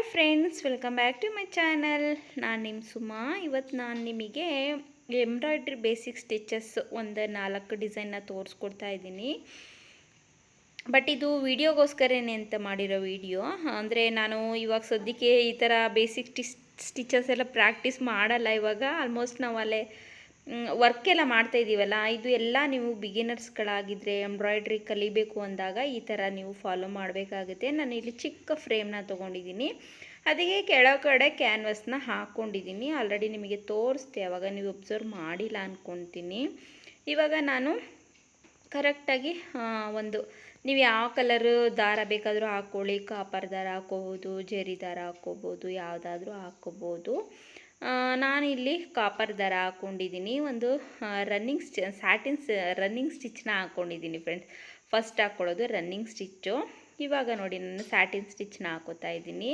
Hi friends welcome back to my channel ನಾನು ನಿಮ್ಮ ಸುಮಾ. ಇವತ್ತು ನಾನು ನಿಮಗೆ ಎಂಬ್ರಾಯ್ಡ್ರಿ ಬೇಸಿಕ್ ಸ್ಟಿಚಸ್ ಒಂದು ನಾಲ್ಕು ಡಿಸೈನ್ನ ತೋರಿಸ್ಕೊಡ್ತಾ ಇದ್ದೀನಿ. ಬಟ್ ಇದು ವಿಡಿಯೋಗೋಸ್ಕರನೇ ಅಂತ ಮಾಡಿರೋ ವಿಡಿಯೋ. ಅಂದರೆ ನಾನು ಇವಾಗ ಸದ್ಯಕ್ಕೆ ಈ ಥರ ಬೇಸಿಕ್ ಸ್ಟಿಚಸ್ ಎಲ್ಲ ಪ್ರಾಕ್ಟೀಸ್ ಮಾಡಲ್ಲ. ಇವಾಗ ಆಲ್ಮೋಸ್ಟ್ ನಾವು ಅಲ್ಲೇ ವರ್ಕ್ ಎಲ್ಲ ಮಾಡ್ತಾ ಇದ್ದೀವಲ್ಲ ಇದು ಎಲ್ಲ ನೀವು ಬಿಗಿನರ್ಸ್ಗಳಾಗಿದ್ದರೆ ಎಂಬ್ರಾಯ್ಡ್ರಿ ಕಲಿಬೇಕು ಅಂದಾಗ ಈ ಥರ ನೀವು ಫಾಲೋ ಮಾಡಬೇಕಾಗುತ್ತೆ. ನಾನು ಇಲ್ಲಿ ಚಿಕ್ಕ ಫ್ರೇಮ್ನ ತೊಗೊಂಡಿದ್ದೀನಿ. ಅದಕ್ಕೆ ಕೆಳಗಡೆ ಕ್ಯಾನ್ವಸ್ನ ಹಾಕ್ಕೊಂಡಿದ್ದೀನಿ ಆಲ್ರೆಡಿ ನಿಮಗೆ ತೋರಿಸ್ತೆ, ಅವಾಗ ನೀವು ಒಬ್ಸರ್ವ್ ಮಾಡಿಲ್ಲ ಅಂದ್ಕೊತೀನಿ ಇವಾಗ ನಾನು ಕರೆಕ್ಟಾಗಿ ಒಂದು ನೀವು ಯಾವ ಕಲರು ದಾರ ಬೇಕಾದರೂ ಹಾಕ್ಕೊಳ್ಳಿ ಕಾಪರ್ ದಾರ ಹಾಕ್ಕೋಬೋದು ಜರಿ ದಾರ ಹಾಕ್ಕೋಬೋದು, ಯಾವುದಾದ್ರೂ ಹಾಕ್ಕೋಬೋದು. ನಾನಿಲ್ಲಿ ಕಾಪರ್ ದರ ಹಾಕ್ಕೊಂಡಿದ್ದೀನಿ ಒಂದು ರನ್ನಿಂಗ್ ಸ್ಟಿ ಸ್ಯಾಟಿನ್ ರನ್ನಿಂಗ್ ಸ್ಟಿಚ್ನ ಹಾಕ್ಕೊಂಡಿದ್ದೀನಿ ಫ್ರೆಂಡ್ಸ್ ಫಸ್ಟ್ ಹಾಕ್ಕೊಳ್ಳೋದು ರನ್ನಿಂಗ್ ಸ್ಟಿಚ್ಚು ಇವಾಗ ನೋಡಿ ನಾನು ಸ್ಯಾಟಿನ್ ಸ್ಟಿಚ್ನ ಹಾಕೋತಾ ಇದ್ದೀನಿ.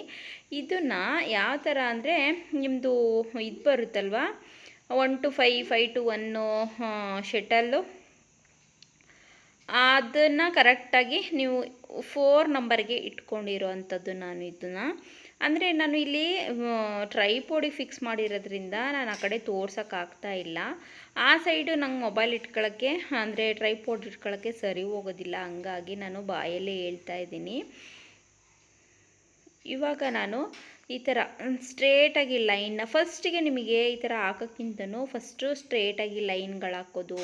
ಇದನ್ನು ಯಾವ ಥರ ಅಂದರೆ ನಿಮ್ಮದು ಇದು ಬರುತ್ತಲ್ವ? One two five five two one ಶೆಟಲ್ಲು ಅದನ್ನು ಕರೆಕ್ಟಾಗಿ ನೀವು ಫೋರ್ ನಂಬರ್ಗೆ ಇಟ್ಕೊಂಡಿರೋ ಅಂಥದ್ದು ನಾನು ಇದನ್ನು. ಅಂದರೆ ನಾನು ಇಲ್ಲಿ ಟ್ರೈಪೋಡಿಗೆ ಫಿಕ್ಸ್ ಮಾಡಿರೋದ್ರಿಂದ ನಾನು ಆ ಕಡೆ ತೋರ್ಸೋಕ್ಕಾಗ್ತಾ ಇಲ್ಲ. ಆ ಸೈಡು ನಂಗೆ ಮೊಬೈಲ್ ಇಟ್ಕೊಳ್ಳೋಕ್ಕೆ ಅಂದರೆ ಟ್ರೈಪೋಡ್ ಇಟ್ಕೊಳ್ಳೋಕ್ಕೆ ಸರಿ ಹೋಗೋದಿಲ್ಲ. ಹಂಗಾಗಿ ನಾನು ಬಾಯಲ್ಲೇ ಹೇಳ್ತಾ ಇದ್ದೀನಿ. ಇವಾಗ ನಾನು ಈ ಥರ ಸ್ಟ್ರೇಟಾಗಿ ಲೈನ್ನ ಫಸ್ಟಿಗೆ ನಿಮಗೆ ಈ ಥರ ಹಾಕೋಕ್ಕಿಂತನೂ ಫಸ್ಟು ಸ್ಟ್ರೇಟಾಗಿ ಲೈನ್ಗಳು ಹಾಕೋದು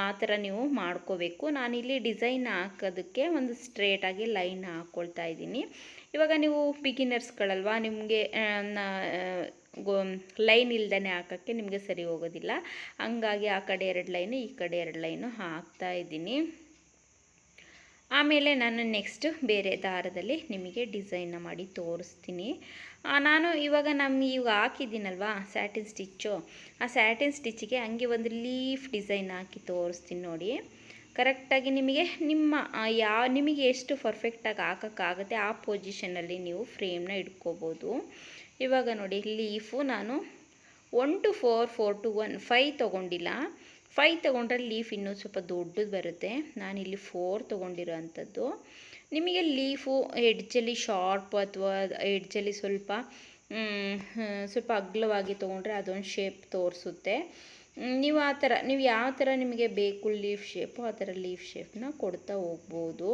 ಆ ಥರ ನೀವು ಮಾಡ್ಕೋಬೇಕು. ನಾನಿಲ್ಲಿ ಡಿಸೈನ್ ಹಾಕೋದಕ್ಕೆ ಒಂದು ಸ್ಟ್ರೇಟಾಗಿ ಲೈನ್ ಹಾಕ್ಕೊಳ್ತಾ ಇದ್ದೀನಿ. ಇವಾಗ ನೀವು ಬಿಗಿನರ್ಸ್ಗಳಲ್ವಾ, ನಿಮಗೆ ಗೋ, ಲೈನ್ ಇಲ್ದೇ ಹಾಕೋಕ್ಕೆ ನಿಮಗೆ ಸರಿ ಹೋಗೋದಿಲ್ಲ. ಹಂಗಾಗಿ ಆ ಕಡೆ ಎರಡು ಲೈನು, ಈ ಕಡೆ ಎರಡು ಲೈನು ಹಾಕ್ತಾ ಇದ್ದೀನಿ. ಆಮೇಲೆ ನಾನು ನೆಕ್ಸ್ಟ್ ಬೇರೆ ದಾರದಲ್ಲಿ ನಿಮಗೆ ಡಿಸೈನ್ನ ಮಾಡಿ ತೋರಿಸ್ತೀನಿ. ನಾನು ಇವಾಗ ನಮ್ಮ ಇವಾಗ ಹಾಕಿದ್ದೀನಲ್ವಾ ಸ್ಯಾಟಿನ್ ಸ್ಟಿಚ್ಚು ಆ ಸ್ಯಾಟಿನ್ ಸ್ಟಿಚ್ಚಿಗೆ ಹಂಗೆ ಒಂದು ಲೀಫ್ ಡಿಸೈನ್ ಹಾಕಿ ತೋರಿಸ್ತೀನಿ ನೋಡಿ. ಕರೆಕ್ಟಾಗಿ ನಿಮಗೆ ನಿಮ್ಮ ಯಾವ ನಿಮಗೆ ಎಷ್ಟು ಪರ್ಫೆಕ್ಟಾಗಿ ಹಾಕೋಕ್ಕಾಗುತ್ತೆ ಆ ಪೊಸಿಷನಲ್ಲಿ ನೀವು ಫ್ರೇಮ್ನ ಇಟ್ಕೋಬೋದು. ಇವಾಗ ನೋಡಿ ಲೀಫು ನಾನು one two four four two one five ತೊಗೊಂಡಿಲ್ಲ. Five ತೊಗೊಂಡ್ರೆ ಲೀಫ್ ಇನ್ನೂ ಸ್ವಲ್ಪ ದೊಡ್ಡದು ಬರುತ್ತೆ. ನಾನಿಲ್ಲಿ ಫೋರ್ ತೊಗೊಂಡಿರೋ ಅಂಥದ್ದು ನಿಮಗೆ ಲೀಫು ಎಡ್ಜಲ್ಲಿ ಶಾರ್ಪ್ ಅಥವಾ ಎಡ್ಜಲ್ಲಿ ಸ್ವಲ್ಪ ಸ್ವಲ್ಪ ಅಗ್ಲವಾಗಿ ತೊಗೊಂಡ್ರೆ ಅದೊಂದು ಶೇಪ್ ತೋರಿಸುತ್ತೆ. ನೀವು ಆ ಥರ, ನೀವು ಯಾವ ಥರ ನಿಮಗೆ ಬೇಕು ಲೀಫ್ ಶೇಪು ಆ ಥರ ಲೀಫ್ ಶೇಪ್ನ ಕೊಡ್ತಾ ಹೋಗ್ಬೋದು.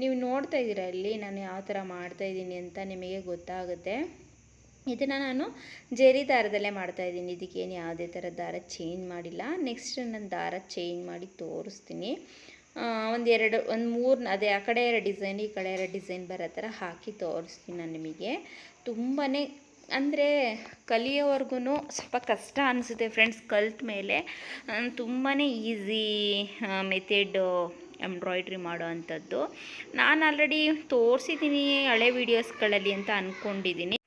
ನೀವು ನೋಡ್ತಾ ಇದ್ದೀರಾ ಇಲ್ಲಿ ನಾನು ಯಾವ ಥರ ಮಾಡ್ತಾಯಿದ್ದೀನಿ ಅಂತ ನಿಮಗೆ ಗೊತ್ತಾಗುತ್ತೆ. ಇದನ್ನು ನಾನು ಜೇರಿ ದಾರದಲ್ಲೇ ಮಾಡ್ತಾಯಿದ್ದೀನಿ ಇದಕ್ಕೇನು ಯಾವುದೇ ಥರ ದಾರ ಚೇಂಜ್ ಮಾಡಿಲ್ಲ. ನೆಕ್ಸ್ಟ್ ನಾನು ದಾರ ಚೇಂಜ್ ಮಾಡಿ ತೋರಿಸ್ತೀನಿ. ಒಂದು ಎರಡು, ಒಂದು ಮೂರು, ಅದೇ ಆ ಕಡೆ ಎರಡು ಡಿಸೈನ್ ಈ ಕಡೆ ಎರಡು ಡಿಸೈನ್ ಬರೋ ಥರ ಹಾಕಿ ತೋರಿಸ್ತೀನಿ ನಾನು ನಿಮಗೆ. ತುಂಬಾ ಅಂದರೆ ಕಲಿಯೋವರೆಗೂ ಸ್ವಲ್ಪ ಕಷ್ಟ ಅನಿಸುತ್ತೆ ಫ್ರೆಂಡ್ಸ್ ಕಲ್ತ ಮೇಲೆ. ತುಂಬಾ ಈಸಿ ಮೆಥೆಡ್ ಎಂಬ್ರಾಯ್ಡ್ರಿ ಮಾಡೋ ಅಂಥದ್ದು. ನಾನು ಆಲ್ರೆಡಿ ತೋರಿಸಿದ್ದೀನಿ ಹಳೆ ವೀಡಿಯೋಸ್ಗಳಲ್ಲಿ ಅಂತ ಅಂದ್ಕೊಂಡಿದ್ದೀನಿ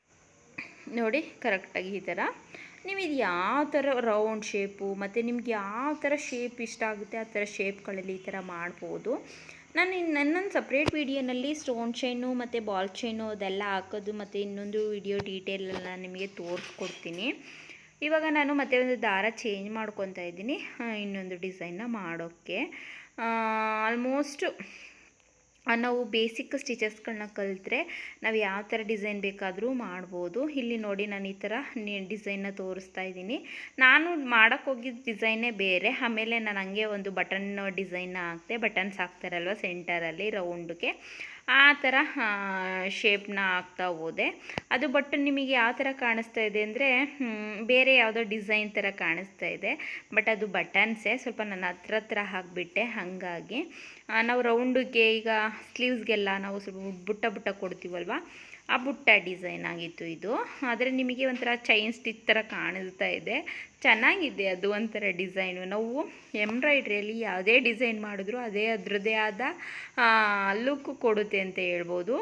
ನೋಡಿ ಕರೆಕ್ಟಾಗಿ ಈ ಥರ. ನೀವು ಯಾವ ಥರ ರೌಂಡ್ ಶೇಪು ಮತ್ತು ನಿಮ್ಗೆ ಯಾವ ಥರ ಶೇಪ್ ಇಷ್ಟ ಆಗುತ್ತೆ, ಆ ಥರ ಶೇಪ್ಗಳಲ್ಲಿ ಈ ಥರ ಮಾಡ್ಬೋದು. ನಾನು ನನ್ನೊಂದು ಸಪ್ರೇಟ್ ವೀಡಿಯೋನಲ್ಲಿ ಸ್ಟೋನ್ ಚೈನು ಮತ್ತು ಬಾಲ್ ಚೈನು ಅದೆಲ್ಲ ಹಾಕೋದು, ಮತ್ತು ಇನ್ನೊಂದು ವಿಡಿಯೋ ಡೀಟೇಲೆಲ್ಲ ನಿಮಗೆ ತೋರಿಸ್ಕೊಡ್ತೀನಿ. ಇವಾಗ ನಾನು ಮತ್ತೆ ಒಂದು ದಾರ ಚೇಂಜ್ ಮಾಡ್ಕೊತಾ ಇದ್ದೀನಿ ಇನ್ನೊಂದು ಡಿಸೈನ್ನ ಮಾಡೋಕ್ಕೆ. ಆಲ್ಮೋಸ್ಟ್ ನಾವು ಬೇಸಿಕ್ ಸ್ಟಿಚಸ್ಗಳನ್ನ ಕಲಿತ್ರೆ ನಾವು ಯಾವ ಥರ ಡಿಸೈನ್ ಬೇಕಾದರೂ ಮಾಡ್ಬೋದು. ಇಲ್ಲಿ ನೋಡಿ ನಾನು ಈ ಥರ ಡಿಸೈನ್ನ ತೋರಿಸ್ತಾ ಇದ್ದೀನಿ. ನಾನು ಮಾಡೋಕ್ಕೆ ಹೋಗಿದ್ದ ಡಿಸೈನೇ ಬೇರೆ. ಆಮೇಲೆ ನಾನು ಹಂಗೆ ಒಂದು ಬಟನ್ ಡಿಸೈನ್ನ ಹಾಕ್ತೆ ಬಟನ್ಸ್ ಹಾಕ್ತಾರಲ್ವ ಸೆಂಟರಲ್ಲಿ ರೌಂಡ್ಗೆ ಆ ಥರ ಶೇಪ್ನ ಹಾಕ್ತಾ ಹೋದೆ. ಅದು ಬಟ್ ನಿಮಗೆ ಯಾವ ಥರ ಕಾಣಿಸ್ತಾ ಇದೆ ಅಂದರೆ ಬೇರೆ ಯಾವುದೋ ಡಿಸೈನ್ ಥರ ಕಾಣಿಸ್ತಾ ಇದೆ. ಬಟ್ ಅದು ಬಟನ್ಸೇ ಸ್ವಲ್ಪ ನಾನು ಹತ್ರ ಹತ್ರ ಹಾಕಿಬಿಟ್ಟೆ, ಹಾಗಾಗಿ. ನಾವು ರೌಂಡಿಗೆ ಈಗ ಸ್ಲೀವ್ಸ್ಗೆಲ್ಲ ನಾವು ಸ್ವಲ್ಪ ಬುಟ್ಟ ಬುಟ್ಟ ಕೊಡ್ತೀವಲ್ವ? ಆ ಬುಟ್ಟ ಡಿಸೈನ್ ಆಗಿತ್ತು ಇದು. ಆದರೆ ನಿಮಗೆ ಒಂಥರ ಚೈನ್ ಸ್ಟಿಚ್ ಥರ ಕಾಣಿಸ್ತಾ ಇದೆ. ಚೆನ್ನಾಗಿದೆ ಅದು ಒಂಥರ ಡಿಸೈನು. ನಾವು ಎಂಬ್ರಾಯ್ಡ್ರಿಯಲ್ಲಿ ಯಾವುದೇ ಡಿಸೈನ್ ಮಾಡಿದ್ರು ಅದೇ ಅದರದ್ದೇ ಆದ ಲುಕ್ ಕೊಡುತ್ತೆ ಅಂತ ಹೇಳ್ಬೋದು.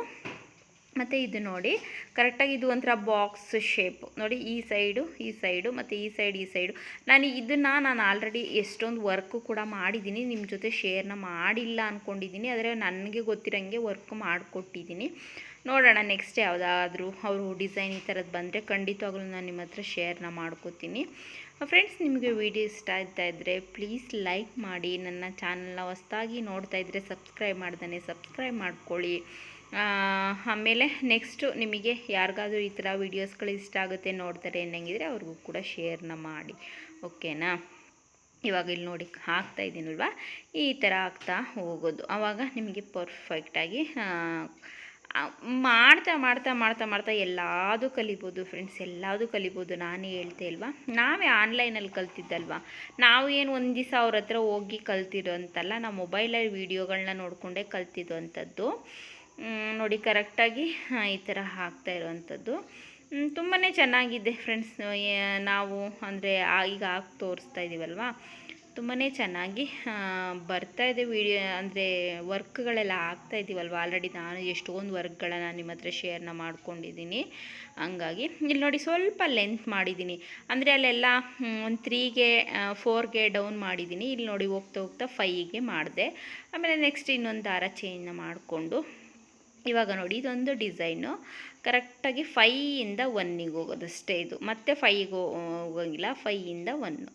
ಮತ್ತು ಇದು ನೋಡಿ ಕರೆಕ್ಟಾಗಿ ಇದು ಒಂಥರ ಬಾಕ್ಸ್ ಶೇಪ್ ನೋಡಿ, ಈ ಸೈಡು ಈ ಸೈಡು ಮತ್ತು ಈ ಸೈಡ್ ಈ ಸೈಡು ನಾನು ಇದನ್ನು ನಾನು ಆಲ್ರೆಡಿ ಎಷ್ಟೊಂದು ವರ್ಕು ಕೂಡ ಮಾಡಿದ್ದೀನಿ. ನಿಮ್ಮ ಜೊತೆ ಶೇರ್ನ ಮಾಡಿಲ್ಲ ಅಂದ್ಕೊಂಡಿದ್ದೀನಿ ಆದರೆ ನನಗೆ ಗೊತ್ತಿರೋಂಗೆ ವರ್ಕ್ ಮಾಡಿಕೊಟ್ಟಿದ್ದೀನಿ. ನೋಡೋಣ ನೆಕ್ಸ್ಟ್ ಯಾವುದಾದ್ರೂ ಅವರು ಡಿಸೈನ್ ಈ ಥರದ್ದು ಬಂದರೆ ಖಂಡಿತವಾಗ್ಲೂ ನಾನು ನಿಮ್ಮ ಹತ್ರ ಶೇರ್ನ ಮಾಡ್ಕೋತೀನಿ. ಫ್ರೆಂಡ್ಸ್ ನಿಮಗೆ ವಿಡಿಯೋ ಇಷ್ಟ ಆಗ್ತಾ ಇದ್ದರೆ ಪ್ಲೀಸ್ ಲೈಕ್ ಮಾಡಿ, ನನ್ನ ಚಾನಲ್ನ ಹೊಸ್ದಾಗಿ ನೋಡ್ತಾ ಇದ್ದರೆ ಸಬ್ಸ್ಕ್ರೈಬ್ ಮಾಡ್ದೇ ಸಬ್ಸ್ಕ್ರೈಬ್ ಮಾಡ್ಕೊಳ್ಳಿ. ಆಮೇಲೆ ನೆಕ್ಸ್ಟು ನಿಮಗೆ ಯಾರಿಗಾದ್ರೂ ಈ ಥರ ವೀಡಿಯೋಸ್ಗಳು ಇಷ್ಟ ಆಗುತ್ತೆ ನೋಡ್ತಾರೆ ಅನ್ನಂಗಿದ್ರೆ ಅವ್ರಿಗೂ ಕೂಡ ಶೇರ್ನ ಮಾಡಿ. ಓಕೆನಾ ಇವಾಗ ಇಲ್ಲಿ ನೋಡಿ, ಹಾಕ್ತಾ ಇದ್ದೀನಲ್ವಾ? ಈ ಥರ ಆಗ್ತಾ ಹೋಗೋದು. ಆವಾಗ ನಿಮಗೆ ಪರ್ಫೆಕ್ಟಾಗಿ ಮಾಡ್ತಾ ಮಾಡ್ತಾ ಮಾಡ್ತಾ ಮಾಡ್ತಾ ಎಲ್ಲದೂ ಕಲಿಬೋದು ಫ್ರೆಂಡ್ಸ್ ಎಲ್ಲದೂ ಕಲಿಬೋದು, ನಾನೇ ಹೇಳ್ತೆ ಅಲ್ವಾ? ನಾವೇ ಆನ್ಲೈನಲ್ಲಿ ಕಲ್ತಿದ್ದಲ್ವಾ? ನಾವು ಏನು ಒಂದು ದಿವಸ ಅವ್ರ ಹತ್ರ ಹೋಗಿ ಕಲ್ತಿರೋ ಅಂತಲ್ಲ, ನಾವು ಮೊಬೈಲಲ್ಲಿ ವೀಡಿಯೋಗಳನ್ನ ನೋಡಿಕೊಂಡೇ ಕಲ್ತಿದ್ದು ಅಂಥದ್ದು ನೋಡಿ ಕರೆಕ್ಟಾಗಿ ಈ ಥರ ಹಾಕ್ತಾ ಇರೋವಂಥದ್ದು. ತುಂಬಾ ಚೆನ್ನಾಗಿದೆ ಫ್ರೆಂಡ್ಸ್ ನಾವು ಅಂದರೆ ಈಗ ಹಾಕಿ ತೋರಿಸ್ತಾ ಇದ್ದೀವಲ್ವಾ ತುಂಬಾ ಚೆನ್ನಾಗಿ ಬರ್ತಾ ಇದೆ ವಿಡಿಯೋ, ಅಂದರೆ ವರ್ಕ್ಗಳೆಲ್ಲ ಆಗ್ತಾ ಇದ್ದೀವಲ್ವ? ಆಲ್ರೆಡಿ ನಾನು ಎಷ್ಟೊಂದು ವರ್ಕ್ಗಳನ್ನ ನಿಮ್ಮ ಹತ್ರ ಶೇರ್ನ ಮಾಡ್ಕೊಂಡಿದ್ದೀನಿ. ಹಂಗಾಗಿ ಇಲ್ಲಿ ನೋಡಿ ಸ್ವಲ್ಪ ಲೆಂತ್ ಮಾಡಿದ್ದೀನಿ. ಅಂದರೆ ಅಲ್ಲೆಲ್ಲ ಒಂದು ತ್ರೀಗೆ ಫೋರ್ಗೆ ಡೌನ್ ಮಾಡಿದ್ದೀನಿ. ಇಲ್ಲಿ ನೋಡಿ ಹೋಗ್ತಾ ಹೋಗ್ತಾ ಫೈಗೆ ಮಾಡಿದೆ. ಆಮೇಲೆ ನೆಕ್ಸ್ಟ್ ಇನ್ನೊಂದು ದಾರ ಚೇಂಜ್ನ ಮಾಡಿಕೊಂಡು, ಇವಾಗ ನೋಡಿ ಇದೊಂದು ಡಿಸೈನು ಕರೆಕ್ಟಾಗಿ ಫೈಯಿಂದ ಒನ್ನಿಗೆ ಹೋಗೋದಷ್ಟೇ ಇದು. ಮತ್ತೆ ಫೈಗೆ ಹೋಗೋಂಗಿಲ್ಲ. ಫೈಯಿಂದ ಒನ್ನು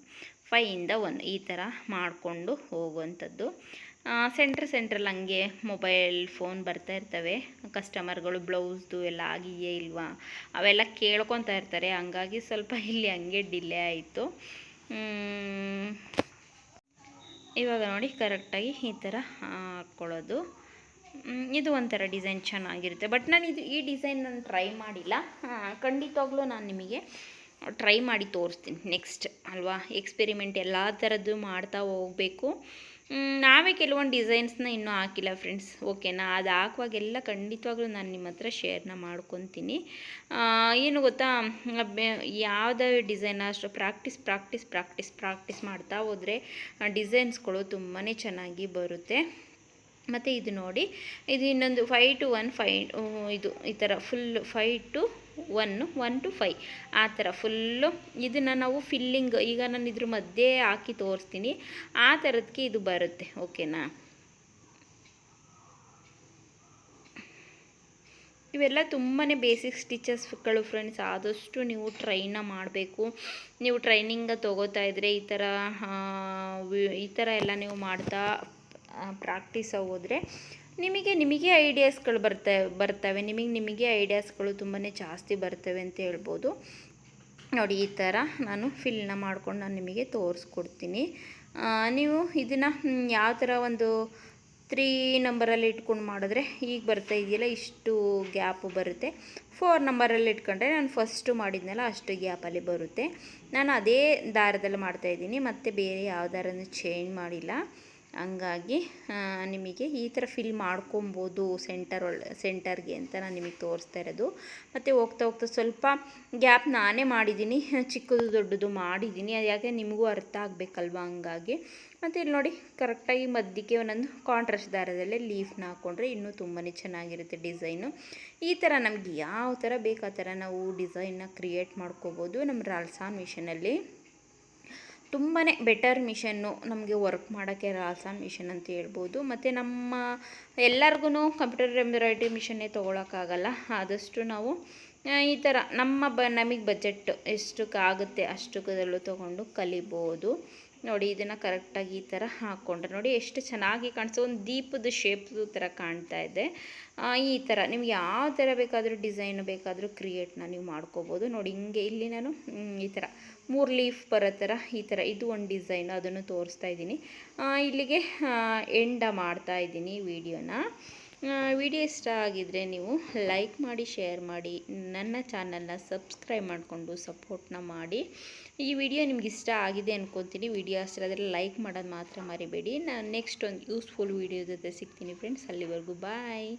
ಫೈಯಿಂದ ಒನ್ ಈ ಥರ ಮಾಡಿಕೊಂಡು ಹೋಗುವಂಥದ್ದು. ಸೆಂಟ್ರ್ ಸೆಂಟ್ರಲ್ಲಿ ಹಂಗೆ ಮೊಬೈಲ್ ಫೋನ್ ಬರ್ತಾ ಇರ್ತವೆ. ಕಸ್ಟಮರ್ಗಳು ಬ್ಲೌಸ್ದು ಎಲ್ಲ ಆಗಿಯೇ ಇಲ್ವಾ? ಅವೆಲ್ಲ ಕೇಳ್ಕೊತಾ ಇರ್ತಾರೆ. ಹಂಗಾಗಿ ಸ್ವಲ್ಪ ಇಲ್ಲಿ ಹಂಗೆ ಡಿಲೇ ಆಯಿತು. ಇವಾಗ ನೋಡಿ ಕರೆಕ್ಟಾಗಿ ಈ ಥರ ಹಾಕ್ಕೊಳ್ಳೋದು ಇದು ಒಂಥರ ಡಿಸೈನ್ ಚೆನ್ನಾಗಿರುತ್ತೆ. ಬಟ್ ನಾನು ಇದು ಈ ಡಿಸೈನ್ ನಾನು ಟ್ರೈ ಮಾಡಿಲ್ಲ. ಖಂಡಿತವಾಗ್ಲೂ ನಾನು ನಿಮಗೆ ಟ್ರೈ ಮಾಡಿ ತೋರಿಸ್ತೀನಿ ನೆಕ್ಸ್ಟ್ ಅಲ್ವಾ? ಎಕ್ಸ್ಪೆರಿಮೆಂಟ್ ಎಲ್ಲ ಥರದ್ದು ಮಾಡ್ತಾ ಹೋಗಬೇಕು. ನಾವೇ ಕೆಲವೊಂದು ಡಿಸೈನ್ಸ್ನ ಇನ್ನೂ ಹಾಕಿಲ್ಲ ಫ್ರೆಂಡ್ಸ್ ಓಕೆನಾ ಅದು ಹಾಕುವಾಗೆಲ್ಲ ಖಂಡಿತವಾಗ್ಲೂ ನಾನು ನಿಮ್ಮ ಹತ್ರ ಶೇರ್ನ ಮಾಡ್ಕೊತೀನಿ. ಏನು ಗೊತ್ತಾ? ಯಾವುದೇ ಡಿಸೈನ್ ಅಷ್ಟು ಪ್ರಾಕ್ಟೀಸ್ ಪ್ರಾಕ್ಟೀಸ್ ಪ್ರಾಕ್ಟೀಸ್ ಪ್ರಾಕ್ಟೀಸ್ ಮಾಡ್ತಾ ಹೋದರೆ ಡಿಸೈನ್ಸ್ಗಳು ತುಂಬಾ ಚೆನ್ನಾಗಿ ಬರುತ್ತೆ. ಮತ್ತು ಇದು ನೋಡಿ, ಇದು ಇನ್ನೊಂದು ಫೈ ಟು ಒನ್ ಫೈ ಇದು, ಈ ಥರ full five two one one two five ಆ ಥರ ಫುಲ್ಲು ಇದನ್ನು ನಾವು ಫಿಲ್ಲಿಂಗ್ ಈಗ ನಾನು ಇದ್ರ ಮಧ್ಯೆ ಹಾಕಿ ತೋರಿಸ್ತೀನಿ. ಆ ಥರದಕ್ಕೆ ಇದು ಬರುತ್ತೆ ಓಕೆನಾ ಇವೆಲ್ಲ ತುಂಬಾ ಬೇಸಿಕ್ ಸ್ಟಿಚಸ್ಗಳು ಫ್ರೆಂಡ್ಸ್ ಆದಷ್ಟು ನೀವು ಟ್ರೈನ ಮಾಡಬೇಕು. ನೀವು ಟ್ರೈನಿಂಗ ತೊಗೋತಾ ಇದ್ರೆ ಈ ಥರ ಈ ಥರ ಎಲ್ಲ ನೀವು ಮಾಡ್ತಾ ಪ್ರಾಕ್ಟೀಸ್ ಹೋದರೆ ನಿಮಗೆ ನಿಮಗೆ ಐಡಿಯಾಸ್ಗಳು ಬರ್ತವೆ ಬರ್ತವೆ, ನಿಮಗೆ ನಿಮಗೆ ಐಡಿಯಾಸ್ಗಳು ತುಂಬಾ ಜಾಸ್ತಿ ಬರ್ತವೆ ಅಂತ ಹೇಳ್ಬೋದು. ನೋಡಿ, ಈ ಥರ ನಾನು ಫಿಲ್ನ ಮಾಡ್ಕೊಂಡು ನಾನು ನಿಮಗೆ ತೋರಿಸ್ಕೊಡ್ತೀನಿ. ನೀವು ಇದನ್ನು ಯಾವ ಥರ ಒಂದು ತ್ರೀ ನಂಬರಲ್ಲಿ ಇಟ್ಕೊಂಡು ಮಾಡಿದ್ರೆ ಈಗ ಬರ್ತಾ ಇದೆಯಲ್ಲ, ಇಷ್ಟು ಗ್ಯಾಪು ಬರುತ್ತೆ. ಫೋರ್ ನಂಬರಲ್ಲಿ ಇಟ್ಕೊಂಡ್ರೆ ನಾನು ಫಸ್ಟು ಮಾಡಿದ್ನಲ್ಲ, ಅಷ್ಟು ಗ್ಯಾಪಲ್ಲಿ ಬರುತ್ತೆ. ನಾನು ಅದೇ ದಾರದಲ್ಲಿ ಮಾಡ್ತಾಯಿದ್ದೀನಿ ಮತ್ತು ಬೇರೆ ಯಾವ ದಾರನೂ ಚೇಂಜ್ ಮಾಡಿಲ್ಲ. ಹಂಗಾಗಿ ನಿಮಗೆ ಈ ಥರ ಫಿಲ್ ಮಾಡ್ಕೊಬೋದು ಸೆಂಟರ್ ಒಳ ಸೆಂಟರ್ಗೆ ಅಂತ ನಾನು ನಿಮಗೆ ತೋರಿಸ್ತಾ ಇರೋದು. ಮತ್ತು ಹೋಗ್ತಾ ಹೋಗ್ತಾ ಸ್ವಲ್ಪ ಗ್ಯಾಪ್ ನಾನೇ ಮಾಡಿದ್ದೀನಿ, ಚಿಕ್ಕದು ದೊಡ್ಡದು ಮಾಡಿದ್ದೀನಿ, ಅದು ಯಾಕೆ ನಿಮಗೂ ಅರ್ಥ ಆಗಬೇಕಲ್ವ ಹಂಗಾಗಿ. ಮತ್ತು ಇಲ್ಲಿ ನೋಡಿ ಕರೆಕ್ಟಾಗಿ ಮಧ್ಯಕ್ಕೆ ಒಂದೊಂದು ಕಾಂಟ್ರಾಸ್ಟ್ ದಾರದಲ್ಲೇ ಲೀಫ್ನ ಹಾಕ್ಕೊಂಡ್ರೆ ಇನ್ನೂ ತುಂಬಾ ಚೆನ್ನಾಗಿರುತ್ತೆ ಡಿಸೈನು ಈ ಥರ ನಮಗೆ ಯಾವ ಥರ ಬೇಕು ಆ ಥರ ನಾವು ಡಿಸೈನ್ನ ಕ್ರಿಯೇಟ್ ಮಾಡ್ಕೋಬೋದು ನಮ್ಮ ರಾಲ್ಸಾನ್ ಮಿಷನಲ್ಲಿ ತುಂಬಾ ಬೆಟರ್ ಮಿಷನ್ನು ನಮಗೆ ವರ್ಕ್ ಮಾಡೋಕ್ಕೆ ರಾಲ್ಸಾನ್ ಮಿಷನ್ ಅಂತ ಹೇಳ್ಬೋದು. ಮತ್ತು ನಮ್ಮ ಎಲ್ಲರಿಗೂ ಕಂಪ್ಯೂಟರ್ ಎಂಬ್ರಾಯ್ಡ್ರಿ ಮಿಷನ್ನೇ ತೊಗೊಳಕ್ಕಾಗಲ್ಲ. ಆದಷ್ಟು ನಾವು ಈ ಥರ ನಮ್ಮ ಬ, ನಮಗೆ ಬಜೆಟ್ ಎಷ್ಟಕ್ಕಾಗುತ್ತೆ ಅಷ್ಟಕ್ಕದಲ್ಲೂ ತೊಗೊಂಡು ಕಲಿಬೋದು. ನೋಡಿ ಇದನ್ನು ಕರೆಕ್ಟಾಗಿ ಈ ಥರ ಹಾಕ್ಕೊಂಡ್ರೆ ನೋಡಿ ಎಷ್ಟು ಚೆನ್ನಾಗಿ ಕಾಣಿಸೋ ಒಂದು ದೀಪದ ಶೇಪ್ದು ಥರ ಕಾಣ್ತಾ ಇದೆ. ಈ ಥರ ನಿಮ್ಗೆ ಯಾವ ಥರ ಬೇಕಾದರೂ ಡಿಸೈನ್ ಬೇಕಾದರೂ ಕ್ರಿಯೇಟ್ನ ನೀವು ಮಾಡ್ಕೋಬೋದು. ನೋಡಿ ಹಿಂಗೆ ಇಲ್ಲಿ ನಾನು ಈ ಥರ ಮೂರು ಲೀಫ್ ಬರೋ ಥರ ಈ ಥರ ಇದು ಒಂದು ಡಿಸೈನ್ ಅದನ್ನು ತೋರಿಸ್ತಾ ಇದ್ದೀನಿ. ಇಲ್ಲಿಗೆ ಎಂಡ ಮಾಡ್ತಾ ಇದ್ದೀನಿ ವಿಡಿಯೋನ ವಿಡಿಯೋ ಇಷ್ಟ ಆಗಿದರೆ ನೀವು ಲೈಕ್ ಮಾಡಿ, ಶೇರ್ ಮಾಡಿ, ನನ್ನ ಚಾನಲ್ನ ಸಬ್ಸ್ಕ್ರೈಬ್ ಮಾಡಿಕೊಂಡು ಸಪೋರ್ಟ್ನ ಮಾಡಿ. ಈ ವಿಡಿಯೋ ನಿಮ್ಗೆ ಇಷ್ಟ ಆಗಿದೆ ಅನ್ಕೊತೀನಿ. ವಿಡಿಯೋ ಅಷ್ಟರಾದರೆ ಲೈಕ್ ಮಾಡೋದು ಮಾತ್ರ ಮರಿಬೇಡಿ. ನಾನು ನೆಕ್ಸ್ಟ್ ಒಂದು ಯೂಸ್ಫುಲ್ ವಿಡಿಯೋ ಜೊತೆ ಸಿಗ್ತೀನಿ ಫ್ರೆಂಡ್ಸ್ ಅಲ್ಲಿವರೆಗೂ ಬಾಯ್